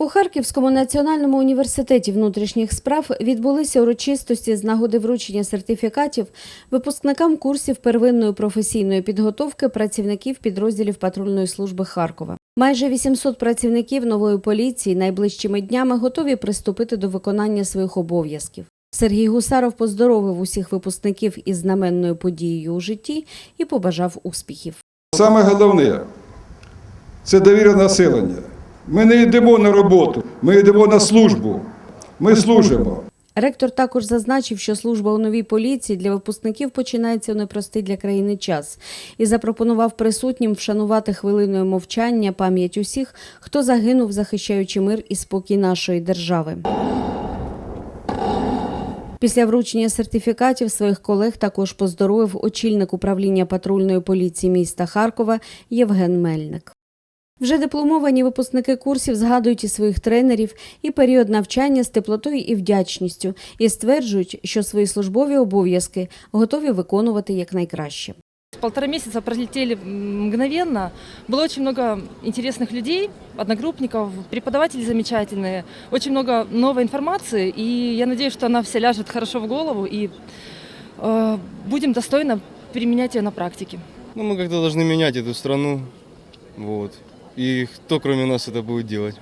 У Харківському національному університеті внутрішніх справ відбулися урочистості з нагоди вручення сертифікатів випускникам курсів первинної професійної підготовки працівників підрозділів патрульної служби Харкова. Майже 800 працівників нової поліції найближчими днями готові приступити до виконання своїх обов'язків. Сергій Гусаров поздоровив усіх випускників із знаменною подією у житті і побажав успіхів. Саме головне це довіра населення. Ми не йдемо на роботу, ми йдемо на службу. Ми служимо. Ректор також зазначив, що служба у новій поліції для випускників починається у непростий для країни час і запропонував присутнім вшанувати хвилиною мовчання пам'ять усіх, хто загинув, захищаючи мир і спокій нашої держави. Після вручення сертифікатів своїх колег також поздоровив очільник управління патрульної поліції міста Харкова Євген Мельник. Вже дипломовані випускники курсів згадують і своїх тренерів, і період навчання з теплотою і вдячністю, і стверджують, що свої службові обов'язки готові виконувати якнайкраще. Полтора месяца пролетели мгновенно. Было очень много интересных людей, одногруппников, преподаватели замечательные, очень много новой информации, и я надеюсь, что она вся ляжет хорошо в голову, и э, будем достойно применять ее на практике. Ну, мы как-то должны менять эту страну. Вот. И кто, кроме нас, это будет делать?